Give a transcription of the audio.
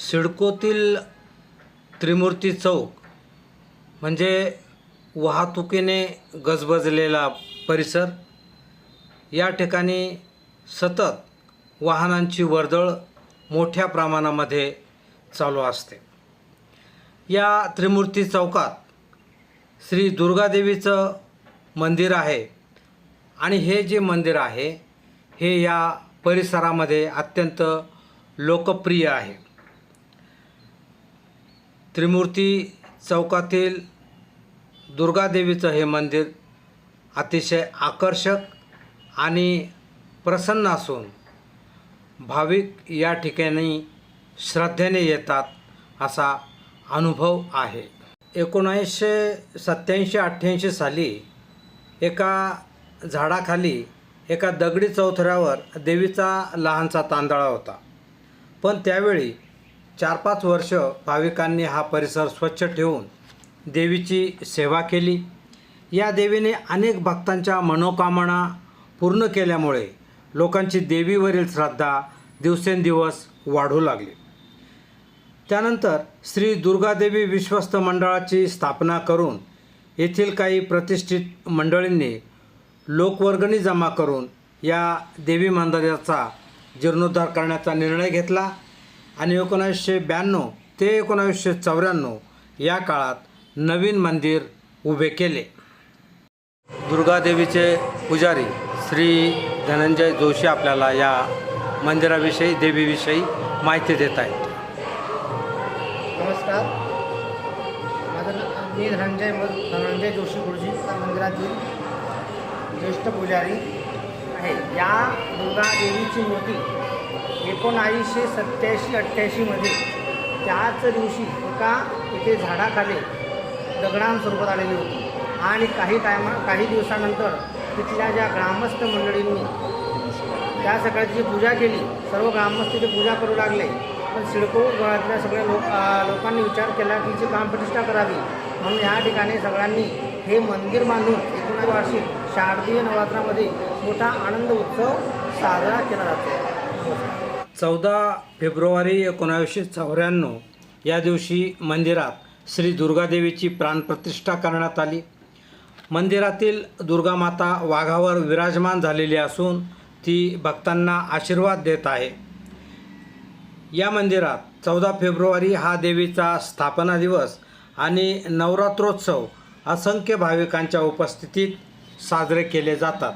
सिडकोतील त्रिमूर्ती चौक म्हणजे वाहतुकीने गजबजलेला परिसर. या ठिकाणी सतत वाहनांची वर्दळ मोठ्या प्रमाणामध्ये चालू असते. या त्रिमूर्ती चौकात श्री दुर्गादेवीचं मंदिर आहे आणि हे जे मंदिर आहे हे या परिसरामध्ये अत्यंत लोकप्रिय आहे. त्रिमूर्ती चौकातील दुर्गादेवीचं हे मंदिर अतिशय आकर्षक आणि प्रसन्न असून भाविक या ठिकाणी श्रद्धेने येतात असा अनुभव आहे. एकोणावीसशे सत्याऐंशी अठ्ठ्याऐंशी साली एका झाडाखाली एका दगडी चौथऱ्यावर देवीचा लहानसा तांदळा होता. पण त्यावेळी चार पाच वर्ष भाविकांनी हा परिसर स्वच्छ ठेवून देवीची सेवा केली. या देवीने अनेक भक्तांच्या मनोकामना पूर्ण केल्यामुळे लोकांची देवीवरील श्रद्धा दिवसेंदिवस वाढू लागली. त्यानंतर श्री दुर्गादेवी विश्वस्त मंडळाची स्थापना करून येथील काही प्रतिष्ठित मंडळींनी लोकवर्गणी जमा करून या देवी मंदिराचा जीर्णोद्धार करण्याचा निर्णय घेतला. आणि एकोणावीसशे ब्याण्णव ते एकोणावीसशे चौऱ्याण्णव या काळात नवीन मंदिर उभे केले. दुर्गादेवीचे पुजारी श्री धनंजय जोशी आपल्याला या मंदिराविषयी देवीविषयी माहिती देत आहेत. नमस्कार. माझं मी धनंजय धनंजय जोशी गुरुजी मंदिरातील ज्येष्ठ पुजारी आहे. या दुर्गा देवीची मूर्ती एकोणावीसशे सत्याऐंशी अठ्ठ्याऐंशीमध्ये त्याच दिवशी एका इथे झाडाखाली दगडांसोबत आलेली होती. आणि काही टायमा काही दिवसानंतर तिथल्या ज्या ग्रामस्थ मंडळींनी त्या सकाळची पूजा केली सर्व ग्रामस्थ ते पूजा करू लागले. पण सिडको गळातल्या सगळ्या लोक लोकांनी विचार केला की काम प्रतिष्ठा करावी. म्हणून या ठिकाणी सगळ्यांनी हे मंदिर बांधून एकोणीस वार्षिक शारदीय नवरात्रामध्ये मोठा आनंद उत्सव साजरा केला जातो. चौदा फेब्रुवारी एकोणावीसशे चौऱ्याण्णव या दिवशी मंदिरात श्री दुर्गादेवीची प्राणप्रतिष्ठा करण्यात आली. मंदिरातील दुर्गामाता वाघावर विराजमान झालेली असून ती भक्तांना आशीर्वाद देत आहे. या मंदिरात चौदा फेब्रुवारी हा देवीचा स्थापना दिवस आणि नवरात्रोत्सव असंख्य भाविकांच्या उपस्थितीत साजरे केले जातात.